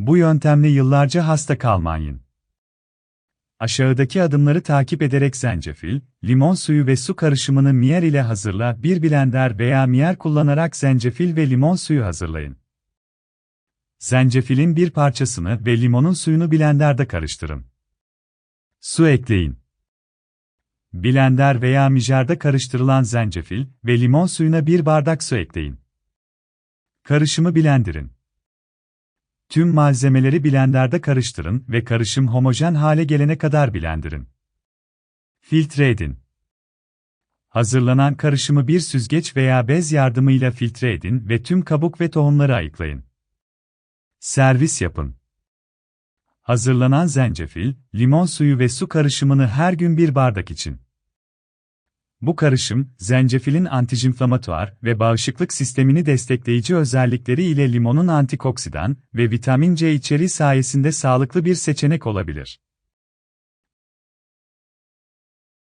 Bu yöntemle yıllarca hasta kalmayın. Aşağıdaki adımları takip ederek zencefil, limon suyu ve su karışımını miyer ile hazırla. Bir blender veya miyer kullanarak zencefil ve limon suyu hazırlayın. Zencefilin bir parçasını ve limonun suyunu blenderde karıştırın. Su ekleyin. Blender veya mijerde karıştırılan zencefil ve limon suyuna bir bardak su ekleyin. Karışımı blendirin. Tüm malzemeleri blenderde karıştırın ve karışım homojen hale gelene kadar blendirin. Filtre edin. Hazırlanan karışımı bir süzgeç veya bez yardımıyla filtre edin ve tüm kabuk ve tohumları ayıklayın. Servis yapın. Hazırlanan zencefil, limon suyu ve su karışımını her gün bir bardak için. Bu karışım, zencefilin antijinflamatuar ve bağışıklık sistemini destekleyici özellikleri ile limonun antikoksidan ve vitamin C içeriği sayesinde sağlıklı bir seçenek olabilir.